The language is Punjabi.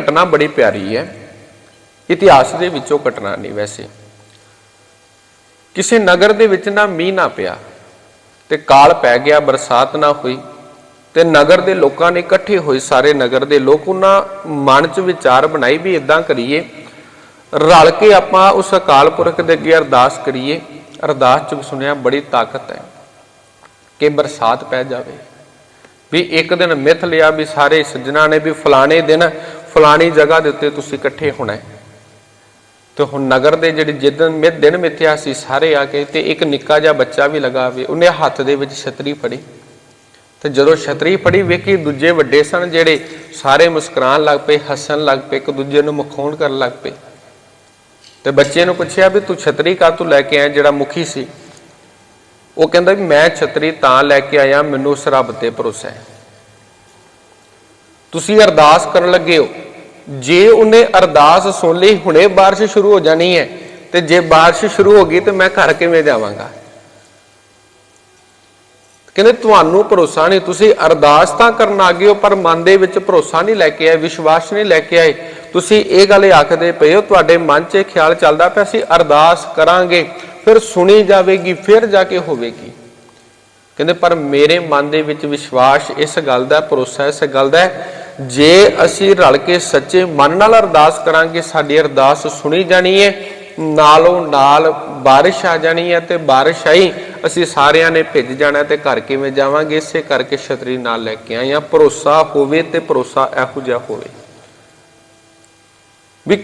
ਘਟਨਾ ਬੜੀ ਪਿਆਰੀ ਹੈ। ਇਤਿਹਾਸ ਦੇ ਵਿੱਚੋਂ ਘਟਨਾ ਨਹੀਂ ਵੈਸੇ। ਕਿਸੇ ਨਗਰ ਦੇ ਵਿੱਚ ਨਾ ਮੀਂਹ ਨਾ ਪਿਆ ਤੇ ਕਾਲ ਪੈ ਗਿਆ, ਬਰਸਾਤ ਨਾ ਹੋਈ ਤੇ ਨਗਰ ਦੇ ਲੋਕਾਂ ਨੇ ਇਕੱਠੇ ਹੋਏ ਸਾਰੇ ਨਗਰ ਦੇ ਲੋਕ ਉਹਨਾਂ ਮਨ 'ਚ ਵਿਚਾਰ ਬਣਾਈ ਵੀ ਇਦਾਂ ਕਰੀਏ, ਰਲ ਕੇ ਆਪਾਂ ਉਸ ਅਕਾਲ ਪੁਰਖ ਦੇ ਅੱਗੇ ਅਰਦਾਸ ਕਰੀਏ। ਅਰਦਾਸ 'ਚ ਸੁਣਿਆ ਬੜੀ ਤਾਕਤ ਹੈ ਕਿ ਬਰਸਾਤ ਪੈ ਜਾਵੇ। ਵੀ ਇੱਕ ਦਿਨ ਮਿੱਥ ਲਿਆ ਵੀ ਸਾਰੇ ਸੱਜਣਾ ਨੇ ਵੀ ਫਲਾਣੇ ਦਿਨ ਫਲਾਣੀ ਜਗ੍ਹਾ ਦੇ ਉੱਤੇ ਤੁਸੀਂ ਇਕੱਠੇ ਹੋਣਾ ਹੈ। ਤੇ ਹੁਣ ਨਗਰ ਦੇ ਜਿਹੜੇ ਜਿੱਦਨ ਮੇ, ਦਿਨ ਮਿੱਥਿਆ ਸੀ ਸਾਰੇ ਆ ਕੇ ਤੇ ਇੱਕ ਨਿੱਕਾ ਜਿਹਾ ਬੱਚਾ ਵੀ ਲਗਾ ਵੇ ਉਹਨੇ ਹੱਥ ਦੇ ਵਿੱਚ ਛਤਰੀ ਫੜੀ। ਤੇ ਜਦੋਂ ਛਤਰੀ ਫੜੀ ਵੇਖੀ ਦੂਜੇ ਵੱਡੇ ਸਨ ਜਿਹੜੇ ਸਾਰੇ ਮੁਸਕਰਾਉਣ ਲੱਗ ਪਏ, ਹੱਸਣ ਲੱਗ ਪਏ, ਇੱਕ ਦੂਜੇ ਨੂੰ ਮਖੌਣ ਕਰਨ ਲੱਗ ਪਏ। ਤੇ ਬੱਚੇ ਨੂੰ ਪੁੱਛਿਆ ਵੀ ਤੂੰ ਛਤਰੀ ਕਾ ਤੂੰ ਲੈ ਕੇ ਆਇਆ ਜਿਹੜਾ ਮੁਖੀ ਸੀ? ਉਹ ਕਹਿੰਦਾ ਵੀ ਮੈਂ ਛਤਰੀ ਤਾਂ ਲੈ ਕੇ ਆਇਆ, ਮੈਨੂੰ ਉਸ ਰੱਬ ਤੇ ਭਰੋਸਾ ਹੈ। ਤੁਸੀਂ ਅਰਦਾਸ ਕਰਨ ਲੱਗੇ ਹੋ। ਜੇ ਉਹਨੇ ਅਰਦਾਸ ਸੁਣ ਲਈ ਹੁਣੇ ਬਾਰਿਸ਼ ਸ਼ੁਰੂ ਹੋ ਜਾਣੀ ਹੈ ਤੇ ਜੇ ਬਾਰਿਸ਼ ਸ਼ੁਰੂ ਹੋ ਗਈ ਤੇ ਮੈਂ ਘਰ ਕਿਵੇਂ ਜਾਵਾਂਗਾ? ਕਹਿੰਦੇ ਤੁਹਾਨੂੰ ਭਰੋਸਾ ਨਹੀਂ ਤੁਸੀਂ ਅਰਦਾਸ ਤਾਂ ਕਰਨ ਆ ਗਏ ਹੋ ਪਰ ਮਨ ਦੇ ਵਿੱਚ ਭਰੋਸਾ ਨਹੀਂ ਲੈ ਕੇ ਆਏ ਵਿਸ਼ਵਾਸ ਨਹੀਂ ਲੈ ਕੇ ਆਏ। ਤੁਸੀਂ ਇਹ ਗੱਲ ਆਖਦੇ ਪਏ ਹੋ ਤੁਹਾਡੇ ਮਨ 'ਚ ਇਹ ਖਿਆਲ ਚੱਲਦਾ ਪਿਆ ਸੀ ਅਰਦਾਸ ਕਰਾਂਗੇ ਫਿਰ ਸੁਣੀ ਜਾਵੇਗੀ ਫਿਰ ਜਾ ਕੇ ਹੋਵੇਗੀ। ਕਹਿੰਦੇ ਪਰ ਮੇਰੇ ਮਨ ਦੇ ਵਿੱਚ ਵਿਸ਼ਵਾਸ ਇਸ ਗੱਲ ਦਾ ਭਰੋਸਾ ਇਸ ਗੱਲ ਦਾ ਹੈ, ਜੇ ਅਸੀਂ ਰਲ ਕੇ ਸੱਚੇ ਮਨ ਨਾਲ ਅਰਦਾਸ ਕਰਾਂਗੇ, ਸਾਡੀ ਅਰਦਾਸ ਸੁਣੀ ਜਾਣੀ ਹੈ ਨਾਲੋਂ ਨਾਲ ਬਾਰਿਸ਼ ਆ ਜਾਣੀ ਹੈ ਤੇ ਬਾਰਿਸ਼ ਆਈ, ਅਸੀਂ ਸਾਰਿਆਂ ਨੇ ਭਿੱਜ ਜਾਣਾ ਤੇ ਘਰ ਕਿਵੇਂ ਜਾਵਾਂਗੇ? ਇਸੇ ਕਰਕੇ ਛਤਰੀ ਨਾਲ ਲੈ ਕੇ ਆਏ ਹਾਂ। ਭਰੋਸਾ ਹੋਵੇ ਤੇ ਭਰੋਸਾ ਇਹੋ ਜਿਹਾ ਹੋਵੇ। ਵੀ